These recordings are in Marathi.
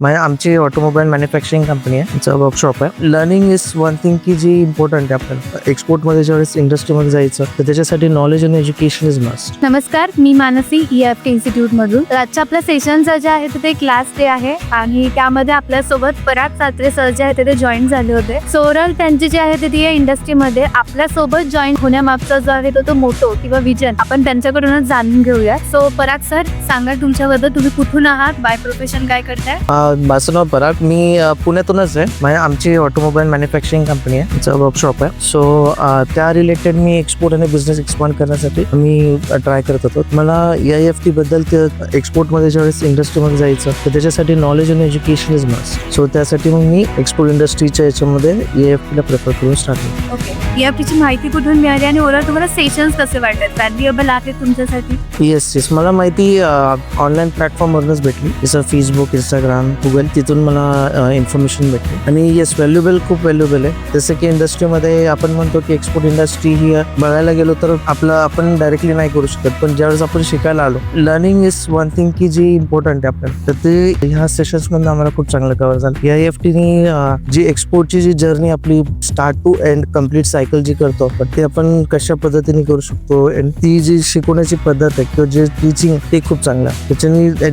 म्हणजे आमची ऑटोमोबाईल मॅन्युफॅक्चरिंग कंपनी आहे आमचं वर्कशॉप आहे. लर्निंग इज वन थिंग की जी इम्पॉर्टंट आहे आपल्याला. एक्सपोर्टमध्ये ज्यावेळेस इंडस्ट्रीमध्ये जायचं तर त्याच्यासाठी नॉलेज आणि एज्युकेशन इज मस्ट नमस्कार मी Mansi E F T institute मधून. आजच्या आपल्या सेशनचं जे आहे ते क्लास डे आहे. आणि त्यामध्ये आपल्यासोबत पराग सात्रे सर जे आहे ते जॉईन झाले होते. सोरल त्यांची जे आहे ते या इंडस्ट्रीमध्ये आपल्यासोबत जॉईन होण्यामागचा जो आहे तो तो मोटो किंवा विजन आपण त्यांच्याकडूनच जाणून घेऊया. सो पराग सर सांगा तुमच्याबद्दल तुम्ही कुठून आहात? बाय प्रोफेशन काय करताय? माझं नाव पराग मी पुण्यातूनच आहे. म्हणजे आमची ऑटोमोबाईल मॅन्युफॅक्चरिंग कंपनी आहे. आमचं वर्कशॉप आहे. सो त्या रिलेटेड मी एक्सपोर्ट आणि बिझनेस एक्सपांड करण्यासाठी मी ट्राय करत होतो. मला आय एफ टी बद्दल एक्सपोर्टमध्ये ज्यावेळेस इंडस्ट्रीमध्ये जायचं तर त्याच्यासाठी नॉलेज आणि एज्युकेशन इज मस्ट सो त्यासाठी मग मी एक्सपोर्ट इंडस्ट्रीच्या याच्यामध्ये आय एफ टीला प्रेफर करून स्टार्ट केलं. ओके टीची माहिती कुठून मिळाली आणि ओव्हरऑल तुम्हाला सेशन्स कसे वाटतात? व्हॅल्युएबल आहे तुमच्यासाठी? येस येस मला माहिती ऑनलाईन प्लॅटफॉर्मवरूनच भेटली. जसं फेसबुक इंस्टाग्राम गुगल तिथून मला इन्फॉर्मेशन भेटते आणि येस व्हॅल्युएबल खूप व्हॅल्युएबल आहे. जसं की इंडस्ट्रीमध्ये आपण म्हणतो की एक्सपोर्ट इंडस्ट्री ही बघायला गेलो तर आपलं आपण डायरेक्टली नाही करू शकत. पण ज्यावेळेस आपण शिकायला आलो लर्निंग इज वन थिंग की जी इम्पॉर्टंट आहे आपल्याला. तर ते ह्या सेशन्समधून आम्हाला खूप चांगलं कव्हर झालं. या एफ टीनी जी एक्सपोर्टची जी जर्नी आपली start to end complete cycle जी करतो आपण ते आपण कशा पद्धतीने करू शकतो? आणि ती जी शिकवण्याची पद्धत आहे किंवा जे टीचिंग ते खूप चांगलं आहे. त्याच्याने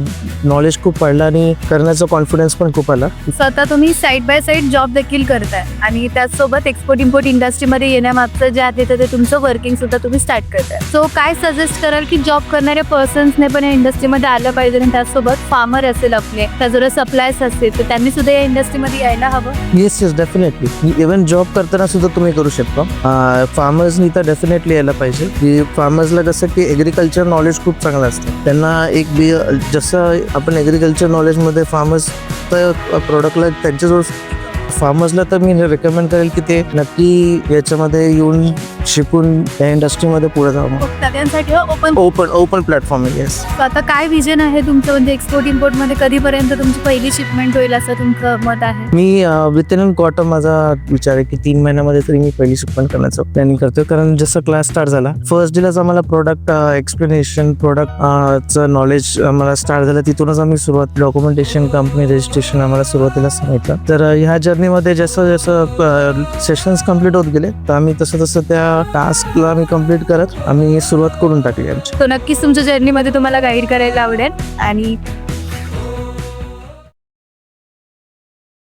नॉलेज खूप वाढलं आणि करण्याचा कॉन्फिडन्स पण खूप आला. स्वतः तुम्ही साईड बाय साईड जॉब देखील करताय. आणि त्याचसोबत एक्सपोर्ट इम्पोर्ट इंडस्ट्रीमध्ये येण्यामागचं जे आहे ते तुमचं वर्किंग सुद्धा तुम्ही स्टार्ट करताय. सो काय सजेस्ट कराल की जॉब करणाऱ्या पर्सन्सने पण या इंडस्ट्रीमध्ये आलं पाहिजे आणि त्याचसोबत फार्मर असेल आपले त्याचबरोबर सप्लायर्स असतील तर त्यांनी सुद्धा या इंडस्ट्रीमध्ये यायला हवं? Yes yes definitely even job करताना सुद्धा तुम्ही करू शकता. फार्मर्सनी तर डेफिनेटली यायला पाहिजे. की फार्मर्सला कसं की एग्रिकल्चर नॉलेज खूप चांगलं असतं. त्यांना एक बी जसं आपण एग्रिकल्चर नॉलेजमध्ये फार्मर्स प्रोडक्टला त्यांच्याजवळ फार्मर्सला तर मी रेकमेंड करेल की ते नक्की याच्यामध्ये येऊन शिकून या इंडस्ट्रीमध्ये पुढे जावं सगळ्यांसाठी ओपन ओपन ओपन प्लॅटफॉर्म आहे येस आता काय विजन आहे तुमचं? म्हणजे एक्सपोर्ट इम्पोर्टमध्ये कधीपर्यंत तुमची पहिली शिपमेंट होईल असं तुमचं मत आहे? मी विथ इन क्वार्टर माझा विचार आहे की तीन महिन्यामध्ये तरी मी पहिली शिकवण करण्याचं प्लॅनिंग करतोय. कारण जसं क्लास स्टार्ट झाला फर्स्ट डेलाच आम्हाला प्रोडक्ट एक्सप्लेनेशन प्रोडक्ट च नॉलेज आम्हाला स्टार्ट झालं. तिथूनच आम्ही सुरुवात डॉक्युमेंटेशन कंपनी रजिस्ट्रेशन आम्हाला सुरुवातीला सांगितलं. तर ह्या जर्नीमध्ये जसं जसं सेशन्स कंप्लीट होत गेले तर आम्ही तसं तसं त्या टास्कला आम्ही कंप्लीट करत आम्ही सुरुवात करून टाकली आमची. तो नक्कीच तुमच्या जर्नीमध्ये तुम्हाला गाईड करायला आवडेल. आणि